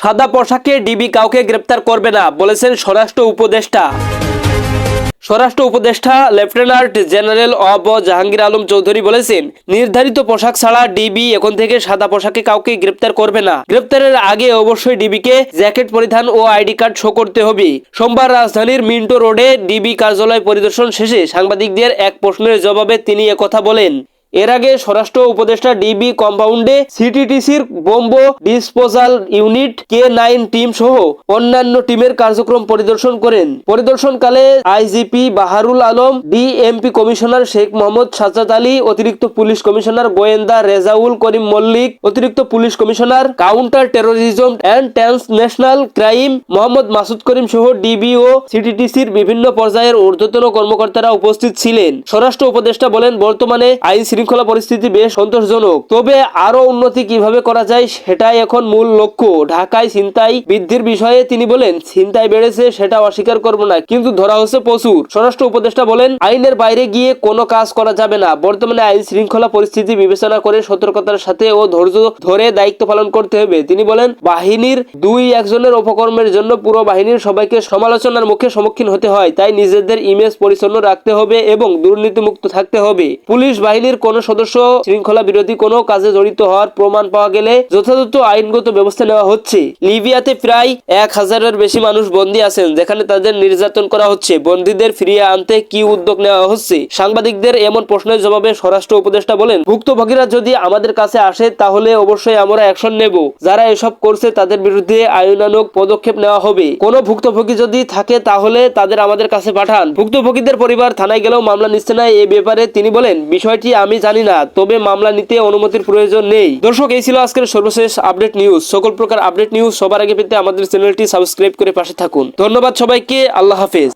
সাদা পোশাকে ডিবি কাউকে গ্রেপ্তার করবে না, বলেছেন স্বরাষ্ট্র উপদেষ্টা। স্বরাষ্ট্র উপদেষ্টা, লেফটেন্যান্ট জেনারেল অব জাহাঙ্গীর আলম চৌধুরী বলেছেন, নির্ধারিত পোশাক ছাড়া ডিবি এখন থেকে সাদা পোশাকে কাউকে গ্রেপ্তার করবে না। গ্রেপ্তারের আগে অবশ্যই ডিবিকে জ্যাকেট পরিধান ও আইডি কার্ড শো করতে হবে। সোমবার রাজধানীর মিন্টো রোডে ডিবি কার্যালয় পরিদর্শন শেষে সাংবাদিকদের এক প্রশ্নের জবাবে তিনি একথা বলেন এর আগে স্বরাষ্ট্র উপদেষ্টা ডিবি কম্পাউন্ডে সিটিটিসির bomb disposal unit, K nine team সহ অন্যান্য টিমের কার্যক্রম পরিদর্শন করেন। পরিদর্শনকালে IGP Baharul Alam, DMP commissioner Sheikh Mohammad Sajjad Ali, অতিরিক্ত পুলিশ কমিশনার গোয়েন্দা রেজাউল করিম মল্লিক, অতিরিক্ত police commissioner counter terrorism and transnational crime Mohammad Masud Karim সহ ডিবি ও সিটিটিসির বিভিন্ন পর্যায়ের ঊর্ধ্বতন কর্মকর্তারা উপস্থিত ছিলেন। স্বরাষ্ট্র উপদেষ্টা বলেন, বর্তমানে আইন শৃঙ্খলা পরিস্থিতি বেশ সন্তোষজনক। তবে আরও উন্নতি কীভাবে করা যায় সেটাই এখন মূল লক্ষ্য। ঢাকায় ছিনতাই বৃদ্ধির বিষয়ে তিনি বলেন, ছিনতাই বেড়েছে সেটা অস্বীকার করব না, কিন্তু ধরা হচ্ছে প্রচুর। স্বরাষ্ট্র উপদেষ্টা বলেন, আইনের বাইরে গিয়ে কোনো কাজ করা যাবে না। বর্তমানে আইন শৃঙ্খলা পরিস্থিতি বিবেচনা করে সতর্কতার সাথে ও ধৈর্য ধরে দায়িত্ব পালন করতে হবে। তিনি বলেন, বাহিনীর দুই একজনের অপকর্মের জন্য পুরো বাহিনীর সবাইকে সমালোচনার মুখে সম্মুখীন হতে হয়। তাই নিজেদের ইমেজ পরিচ্ছন্ন রাখতে হবে এবং দুর্নীতিমুক্ত থাকতে হবে। পুলিশ বাহিনীর কোন সদস্য শৃঙ্খলা বিরোধী কোনো কাজে জড়িত হওয়ার প্রমাণ পাওয়া গেলে যথাযথ আইনগত ব্যবস্থা নেওয়া হচ্ছে। লিবিয়াতে প্রায় এক হাজারের বেশি মানুষ বন্দী আছেন, যেখানে তাদের নির্যাতন করা হচ্ছে। বন্দীদের ফিরিয়ে আনতে কি উদ্যোগ নেওয়া হচ্ছে? সাংবাদিকদের এমন প্রশ্নের জবাবে স্বরাষ্ট্র উপদেষ্টা বলেন, ভুক্তভোগীরা যদি আমাদের কাছে আসে, তাহলে অবশ্যই আমরা অ্যাকশন নেব। যারা এসব করছে, তাদের বিরুদ্ধে আইনানুগ পদক্ষেপ নেওয়া হবে। কোনো ভুক্তভোগী যদি থাকে, তাহলে তাদের আমাদের কাছে পাঠান। ভুক্তভোগীদের পরিবার থানায় গেলেও মামলা নিচ্ছে না। এ ব্যাপারে তিনি বলেন, বিষয়টি আমি জানি না, তবে মামলা নিতে অনুমতির প্রয়োজন নেই। দর্শক, এই ছিল আজকের সর্বশেষ আপডেট নিউজ। সকল প্রকার আপডেট নিউজ সবার আগে পেতে আমাদের চ্যানেলটি সাবস্ক্রাইব করে পাশে থাকুন। ধন্যবাদ সবাইকে, আল্লাহ হাফেজ।